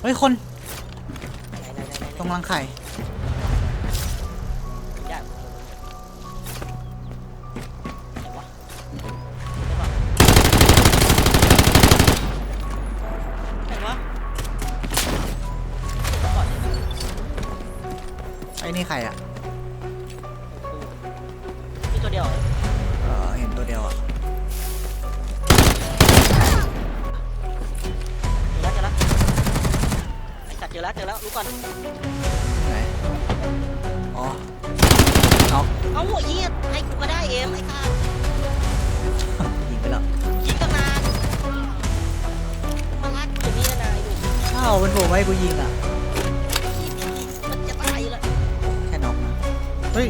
เฮ้ยคนไหนไหนไหนไหนตรงรังไข่ ยากไหนวะไหนวะก่อนดิไอ้นี่ใครอะมีตัวเดียวเหรอ อ้สัตว์เจอแล้วเจอแล้วรู้ก่อนไหนอ๋อเอาเอ้าเหี้ยให้กูก็ได้เอ็มไอ้ข้ายิงไปแล้วยิงตั้งนานมาลักกูอย่างนี้นะนายดูอ้าวมันโผล่มาให้กูยิงอะมันจะตายอยู่แล้วแค่น็อกนะเฮ้ย